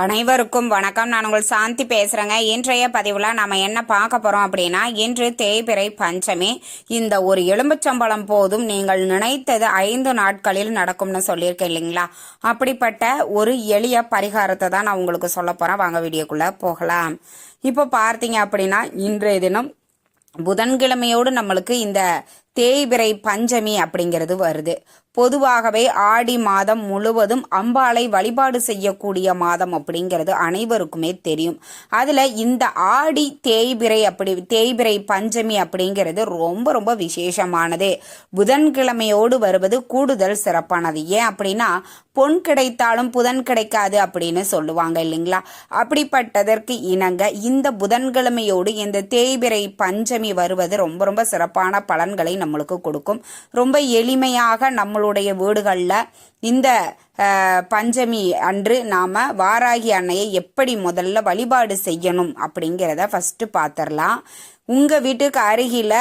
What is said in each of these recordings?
அனைவருக்கும் வணக்கம். நான் உங்கள் சாந்தி பேசுகிறேங்க இன்றைய பதிவில் நம்ம என்ன பார்க்க போகிறோம் அப்படின்னா இன்று தேய்பிறை பஞ்சமி. இந்த ஒரு எலும்புச்சம்பளம் போதும் நீங்கள் நினைத்தது ஐந்து நாட்களில் நடக்கும்னு சொல்லியிருக்கேன் இல்லைங்களா? அப்படிப்பட்ட ஒரு எளிய பரிகாரத்தை தான் நான் உங்களுக்கு சொல்ல போகிறேன் வாங்க வீடியோக்குள்ளே போகலாம். இப்போ பார்த்தீங்க அப்படின்னா இன்றைய தினம் புதன்கிழமையோடு நம்மளுக்கு இந்த தேய்பிறை பஞ்சமி அப்படிங்கிறது வருது. பொதுவாகவே ஆடி மாதம் முழுவதும் அம்பாளை வழிபாடு செய்யக்கூடிய மாதம் அப்படிங்கிறது அனைவருக்குமே தெரியும். அதில் இந்த ஆடி தேய்பிறை அப்படி தேய்பிறை பஞ்சமி அப்படிங்கிறது ரொம்ப ரொம்ப விசேஷமானது. புதன்கிழமையோடு வருவது கூடுதல் சிறப்பானது. ஏன் அப்படின்னா பொன் கிடைத்தாலும் புதன் கிடைக்காது அப்படின்னு சொல்லுவாங்க இல்லைங்களா? அப்படிப்பட்டதற்கு இணங்க இந்த புதன்கிழமையோடு இந்த தேய்பிறை பஞ்சமி வருவது ரொம்ப ரொம்ப சிறப்பான பலன்களை நம்மளுக்கு கொடுக்கும். ரொம்ப எளிமையாக நம்மளுடைய வீடுகளில் இந்த பஞ்சமி அன்று நாம் வாராகி அன்னையை எப்படி முதல்ல வழிபாடு செய்யணும் அப்படிங்கிறத ஃபஸ்ட்டு பார்த்துடலாம் உங்கள் வீட்டுக்கு அருகில்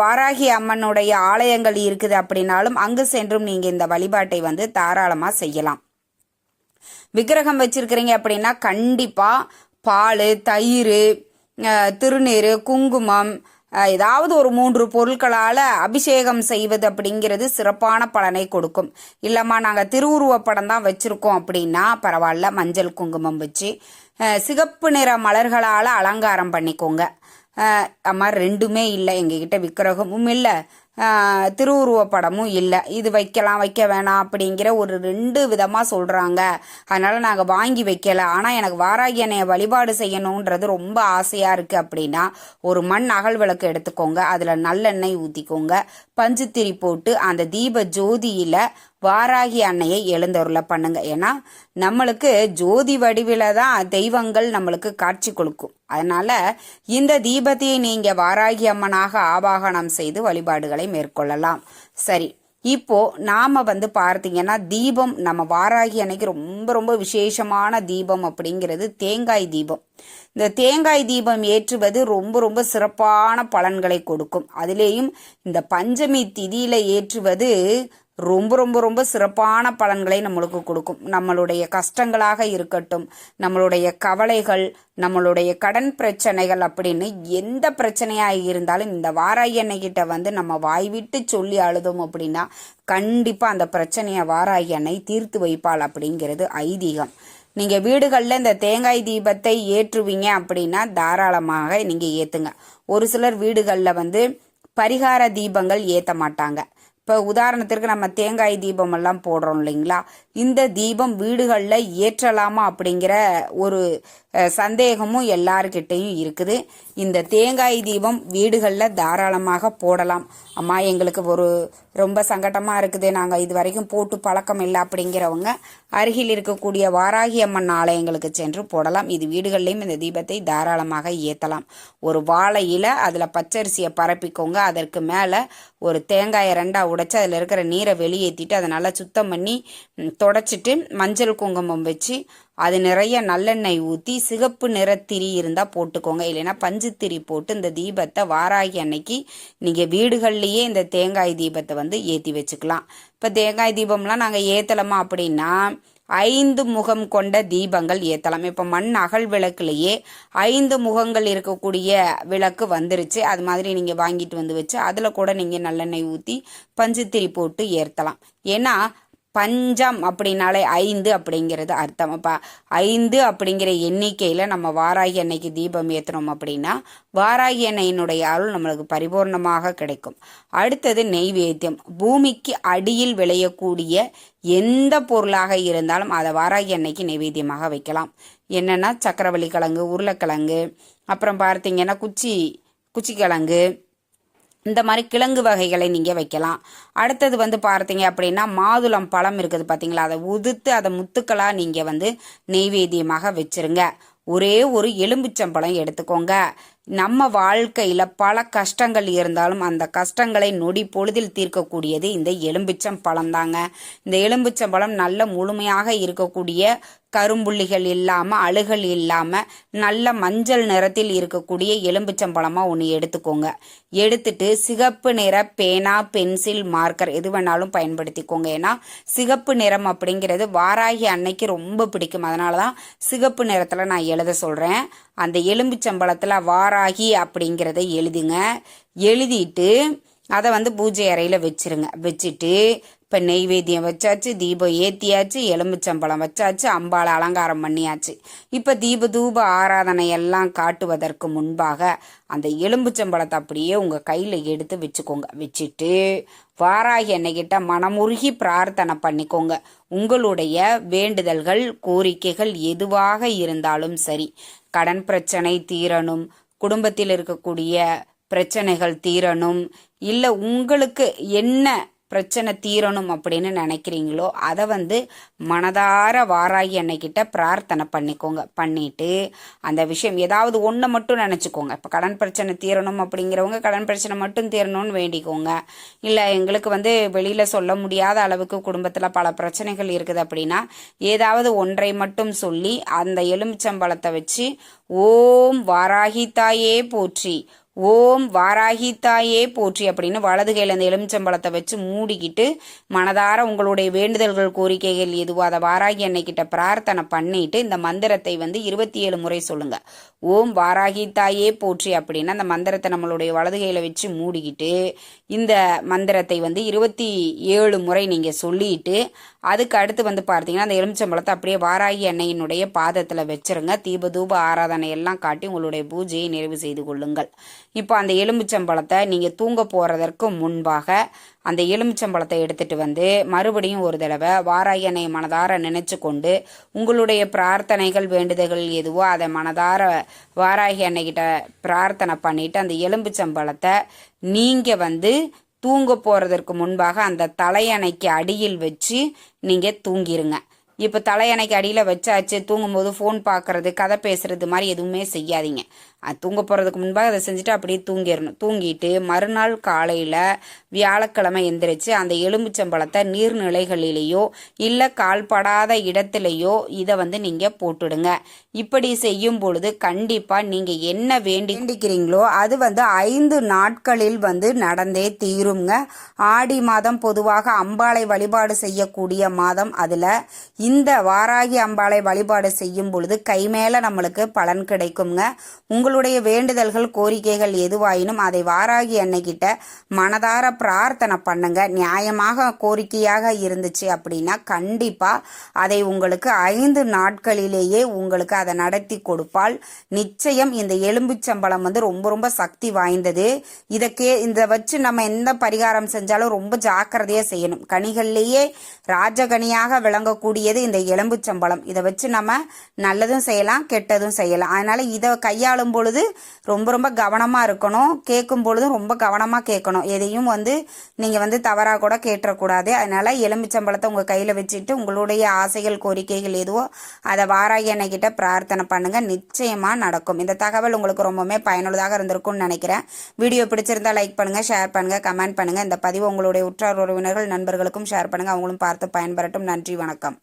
வாராகி அம்மனுடைய ஆலயங்கள் இருக்குது அப்படின்னாலும் அங்கு சென்றும் நீங்கள் இந்த வழிபாட்டை வந்து தாராளமாக செய்யலாம். விக்கிரகம் வச்சிருக்கிறீங்க அப்படின்னா கண்டிப்பாக பால் தயிர் திருநீர் குங்குமம் ஏதாவது ஒரு மூன்று பொருட்களால் அபிஷேகம் செய்வது அப்படிங்கிறது சிறப்பான பலனை கொடுக்கும். இல்லைம்மா நாங்கள் திருவுருவப் படம் தான் வச்சுருக்கோம் அப்படின்னா பரவாயில்ல மஞ்சள் குங்குமம் வச்சு சிகப்பு நிற மலர்களால் அலங்காரம் பண்ணிக்கோங்க. அம்மா ரெண்டுமே இல்லை. எங்ககிட்ட விக்கிரகமும் இல்லை. திருவுருவ படமும் இல்லை. இது வைக்கலாம் வைக்க வேணாம் அப்படிங்கிற ஒரு ரெண்டு விதமாக சொல்கிறாங்க அதனால் நாங்கள் வாங்கி வைக்கலை. ஆனால் எனக்கு வாராகி அன்னையை வழிபாடு செய்யணுன்றது ரொம்ப ஆசையாக இருக்குது அப்படின்னா ஒரு மண் அகல் விளக்கு எடுத்துக்கோங்க. அதில் நல்லெண்ணெய் ஊற்றிக்கோங்க பஞ்சுத்திரி போட்டு அந்த தீப ஜோதியில் வாராகி அன்னையை எழுந்தருளை பண்ணுங்க. ஏன்னா நம்மளுக்கு ஜோதி வடிவில் தான் தெய்வங்கள் நம்மளுக்கு காட்சி கொடுக்கும். அதனால இந்த தீபத்தை நீங்க வாராகி அம்மனாக ஆவாகனம் செய்து வழிபாடுகளை மேற்கொள்ளலாம். சரி இப்போ நாம வந்து பார்த்தீங்கன்னா தீபம் நம்ம வாராகி அன்னைக்கு ரொம்ப ரொம்ப விசேஷமான தீபம் அப்படிங்கிறது தேங்காய் தீபம். இந்த தேங்காய் தீபம் ஏற்றுவது ரொம்ப ரொம்ப சிறப்பான பலன்களை கொடுக்கும். அதுலேயும் இந்த பஞ்சமி திதியில ஏற்றுவது ரொம்ப ரொம்ப ரொம்ப சிறப்பான பலன்களை நம்மளுக்கு கொடுக்கும். நம்மளுடைய கஷ்டங்களாக இருக்கட்டும் நம்மளுடைய கவலைகள் நம்மளுடைய கடன் பிரச்சனைகள் அப்படின்னு எந்த பிரச்சனையாக இருந்தாலும் இந்த வாராகி அன்னைகிட்ட வந்து நம்ம வாய் விட்டு சொல்லி அழுதோம் அப்படின்னா கண்டிப்பாக அந்த பிரச்சனையை வாராகி அன்னை தீர்த்து வைப்பாள் அப்படிங்கிறது ஐதீகம். நீங்கள் வீடுகளில் இந்த தேங்காய் தீபத்தை ஏற்றுவீங்க அப்படின்னா தாராளமாக நீங்கள் ஏற்றுங்க ஒரு சிலர் வீடுகளில் வந்து பரிகார தீபங்கள் ஏற்ற மாட்டாங்க. இப்போ உதாரணத்திற்கு நம்ம தேங்காய் தீபம் எல்லாம் போடுறோம் இல்லைங்களா? இந்த தீபம் வீடுகளில் ஏற்றலாமா அப்படிங்கிற ஒரு சந்தேகமும் எல்லாருக்கிட்டையும் இருக்குது. இந்த தேங்காய் தீபம் வீடுகளில் தாராளமாக போடலாம். அம்மா எங்களுக்கு ஒரு ரொம்ப சங்கடமாக இருக்குது. நாங்கள் இது வரைக்கும் போட்டு பழக்கம் இல்லை அப்படிங்கிறவங்க அருகில் இருக்கக்கூடிய வாராகி அம்மன் ஆலயங்களுக்கு சென்று போடலாம். இது வீடுகள்லையும் இந்த தீபத்தை தாராளமாக ஏற்றலாம் ஒரு வாழை இலை அதில் பச்சரிசியை பரப்பிக்கோங்க. அதற்கு மேலே ஒரு தேங்காயை ரெண்டாக உடைச்சி அதில் இருக்கிற நீரை வெளியேற்றிட்டு அதை நல்லா சுத்தம் பண்ணி தொடச்சிட்டு மஞ்சள் குங்குமம் வச்சு அது நிறைய நல்லெண்ணெய் ஊற்றி சிகப்பு நிற திரி இருந்தால் போட்டுக்கோங்க. இல்லைன்னா பஞ்சு திரி போட்டு இந்த தீபத்தை வாராகி அன்னைக்கு நீங்கள் வீடுகள்லேயே இந்த தேங்காய் தீபத்தை வந்து ஏற்றி வச்சுக்கலாம். இப்போ தேங்காய் தீபம்லாம் நாங்கள் ஏற்றலாமா அப்படின்னா ஐந்து முகம் கொண்ட தீபங்கள் ஏற்றலாம் இப்போ மண் அகல் விளக்குலேயே ஐந்து முகங்கள் இருக்கக்கூடிய விளக்கு வந்துருச்சு. அது மாதிரி நீங்கள் வாங்கிட்டு வந்து வச்சு அதில் கூட நீங்கள் நல்லெண்ணெய் ஊற்றி பஞ்சுத்திரி போட்டு ஏற்றலாம் ஏன்னா பஞ்சம் அப்படின்னாலே ஐந்து அப்படிங்கிறது அர்த்தம். அப்போ ஐந்து அப்படிங்கிற எண்ணிக்கையில் நம்ம வாராகி அன்னைக்கு தீபம் ஏற்றினோம் அப்படின்னா வாராகி அன்னையினுடைய அருள் நம்மளுக்கு பரிபூர்ணமாக கிடைக்கும். அடுத்தது நெய்வேத்தியம். பூமிக்கு அடியில் விளையக்கூடிய எந்த பொருளாக இருந்தாலும் அதை வாராகி அன்னைக்கு நெய்வேத்தியமாக வைக்கலாம். என்னென்னா சக்கரவள்ளி கிழங்கு உருளைக்கிழங்கு அப்புறம் பார்த்தீங்கன்னா குச்சி குச்சிக்கிழங்கு இந்த மாதிரி கிழங்கு வகைகளை நீங்கள் வைக்கலாம். அடுத்தது வந்து பார்த்தீங்க அப்படின்னா மாதுளம் பழம் இருக்குது பார்த்தீங்களா? அதை உதுத்து அதை முத்துக்களாக நீங்கள் வந்து நெய்வேத்தியமாக வச்சிருங்க. ஒரே ஒரு எலும்புச்சம்பழம் எடுத்துக்கோங்க. நம்ம வாழ்க்கையில் பல கஷ்டங்கள் இருந்தாலும் அந்த கஷ்டங்களை நொடி பொழுதில் தீர்க்கக்கூடியது இந்த எலும்பிச்சம் பழம்தாங்க. இந்த எலும்பிச்சம் பழம் நல்ல முழுமையாக இருக்கக்கூடிய கரும்புள்ளிகள் இல்லாமல் அழுகல் இல்லாமல் நல்ல மஞ்சள் நிறத்தில் இருக்கக்கூடிய எலும்பிச்சம்பழமாக ஒன்று எடுத்துக்கோங்க. எடுத்துட்டு சிகப்பு நிற பேனா பென்சில் மார்க்கர் எது வேணாலும் பயன்படுத்திக்கோங்க. ஏன்னா சிகப்பு நிறம் அப்படிங்கிறது வாராகி அன்னைக்கு ரொம்ப பிடிக்கும். அதனால தான் சிகப்பு நிறத்தில் நான் எழுத சொல்கிறேன் அந்த எலும்பிச்சம்பழத்தில் வாராகி அப்படிங்கிறத எழுதுங்க. எழுதிட்டு அதை வந்து பூஜை அறையில் வச்சிருங்க. வச்சுட்டு இப்போ நெய்வேத்தியம் வச்சாச்சு தீபம் ஏற்றியாச்சு எலும்புச்சம்பழம் வச்சாச்சு அம்பாளை அலங்காரம் பண்ணியாச்சு. இப்போ தீப தூப ஆராதனை எல்லாம் காட்டுவதற்கு முன்பாக அந்த எலும்புச்சம்பழத்தை அப்படியே உங்கள் கையில் எடுத்து வச்சுக்கோங்க. வச்சுட்டு வாராகி என்னைக்கிட்ட மனமுருகி பிரார்த்தனை பண்ணிக்கோங்க. உங்களுடைய வேண்டுதல்கள் கோரிக்கைகள் எதுவாக இருந்தாலும் சரி கடன் பிரச்சனை தீரணும் குடும்பத்தில் இருக்கக்கூடிய பிரச்சனைகள் தீரணும். இல்லை உங்களுக்கு என்ன பிரச்சனை தீரணும் அப்படின்னு நினைக்கிறீங்களோ அதை வந்து மனதார வாராகி அன்னைக்கிட்ட பிரார்த்தனை பண்ணிக்கோங்க. பண்ணிட்டு அந்த விஷயம் ஏதாவது ஒன்றை மட்டும் நினச்சிக்கோங்க. இப்போ கடன் பிரச்சனை தீரணும் அப்படிங்கிறவங்க கடன் பிரச்சனை மட்டும் தீரணும்னு வேண்டிக்கோங்க. இல்லை எங்களுக்கு வந்து வெளியில் சொல்ல முடியாத அளவுக்கு குடும்பத்தில் பல பிரச்சனைகள் இருக்குது அப்படின்னா ஏதாவது ஒன்றை மட்டும் சொல்லி அந்த எலுமிச்சம்பழத்தை வச்சு ஓம் வாராகி தாயே போற்றி ஓம் வாராகி தாயே போற்றி அப்படின்னு வலது கையில் அந்த எலுமிச்சம்பழத்தை வச்சு மூடிக்கிட்டு மனதார உங்களுடைய வேண்டுதல்கள் கோரிக்கைகள் எதுவோ அதை வாராகி அன்னைக்கிட்ட பிரார்த்தனை பண்ணிட்டு இந்த மந்திரத்தை வந்து இருபத்தி ஏழு முறை சொல்லுங்கள் ஓம் வாராகி தாயே போற்றி அப்படின்னு அந்த மந்திரத்தை நம்மளுடைய வலதுகையில் வச்சு மூடிக்கிட்டு இந்த மந்திரத்தை வந்து இருபத்தி ஏழு முறை நீங்கள் சொல்லிட்டு அதுக்கு அடுத்து வந்து பார்த்தீங்கன்னா அந்த எலுமிச்சம்பழத்தை அப்படியே வாராகி அன்னையினுடைய பாதத்தில் வச்சிருங்க. தீப தூப ஆராதனை எல்லாம் காட்டி உங்களுடைய பூஜையை நிறைவு செய்து கொள்ளுங்கள். இப்போ அந்த எலுமிச்சம்பழத்தை நீங்கள் தூங்க போகிறதற்கு முன்பாக அந்த எலுமிச்சம்பழத்தை எடுத்துகிட்டு வந்து மறுபடியும் ஒரு தடவை வாராயனை மனதார நினைச்சு கொண்டு உங்களுடைய பிரார்த்தனைகள் வேண்டுதல்கள் எதுவோ அதை மனதார வாராகி அன்னைக்கிட்ட பிரார்த்தனை பண்ணிவிட்டு அந்த எலும்புச்சம்பழத்தை நீங்கள் வந்து தூங்க போகிறதற்கு முன்பாக அந்த தலையணைக்கு அடியில் வச்சு நீங்கள் தூங்கிருங்க. இப்போ தலையணைக்கு அடியில் வச்சாச்சு தூங்கும்போது ஃபோன் பார்க்குறது கதை பேசுகிறது மாதிரி எதுவுமே செய்யாதீங்க. தூங்க போகிறதுக்கு முன்பாக அதை செஞ்சுட்டு அப்படியே தூங்கிடணும். தூங்கிட்டு மறுநாள் காலையில் வியாழக்கிழமை எந்திரிச்சு அந்த எலும்புச்சம்பழத்தை நீர்நிலைகளிலேயோ இல்லை கால்படாத இடத்துலையோ இதை வந்து நீங்கள் போட்டுடுங்க. இப்படி செய்யும் பொழுது கண்டிப்பாக நீங்கள் என்ன வேண்டிக்கிறீங்களோ அது வந்து ஐந்து நாட்களில் வந்து நடந்தே தீருங்க. ஆடி மாதம் பொதுவாக அம்பாளை வழிபாடு செய்யக்கூடிய மாதம் அதில். இந்த வாராகி அம்பாளை வழிபாடு செய்யும் பொழுது கை மேலே நம்மளுக்கு பலன் கிடைக்குங்க. உங்களுடைய வேண்டுதல்கள் கோரிக்கைகள் எதுவாயினும் அதை வாராகி அன்னைக்கிட்ட மனதார பிரார்த்தனை பண்ணுங்க. நியாயமாக கோரிக்கையாக இருந்துச்சு அப்படின்னா கண்டிப்பாக அதை உங்களுக்கு ஐந்து நாட்களிலேயே உங்களுக்கு அதை நடத்தி கொடுப்பால் நிச்சயம் இந்த எலும்புச்சம்பளம் வந்து ரொம்ப ரொம்ப சக்தி வாய்ந்தது. இதை கே இதை வச்சு நம்ம எந்த பரிகாரம் செஞ்சாலும் ரொம்ப ஜாக்கிரதையாக செய்யணும். கனிகள்லேயே ராஜகனியாக விளங்கக்கூடியது இந்த எலும்புச்சம்பளம் இதை வச்சு நம்ம நல்லதும் செய்யலாம் கெட்டதும் செய்யலாம். அதனால இதை கையாளும் பொழுது ரொம்ப ரொம்ப கவனமாக இருக்கணும். கேட்கும் பொழுதும் ரொம்ப கவனமாக கேட்கணும். எதையும் வந்து நீங்கள் வந்து தவறாக கூட கேட்டுறக்கூடாது. அதனால் எலுமிச்சம்பழத்தை உங்கள் கையில் வச்சுட்டு உங்களுடைய ஆசைகள் கோரிக்கைகள் எதுவோ அதை வாராகி அன்னைக்கிட்ட பிரார்த்தனை பண்ணுங்கள் நிச்சயமாக நடக்கும். இந்த தகவல் உங்களுக்கு ரொம்பவுமே பயனுள்ளதாக இருந்திருக்கும்னு நினைக்கிறேன். வீடியோ பிடிச்சிருந்தா லைக் பண்ணுங்கள் ஷேர் பண்ணுங்கள் கமெண்ட் பண்ணுங்கள் இந்த பதிவு உங்களுடைய உற்றார் உறவினர்கள் நண்பர்களுக்கும் ஷேர் பண்ணுங்கள் அவங்களும் பார்த்து பயன்பெறட்டும். நன்றி வணக்கம்.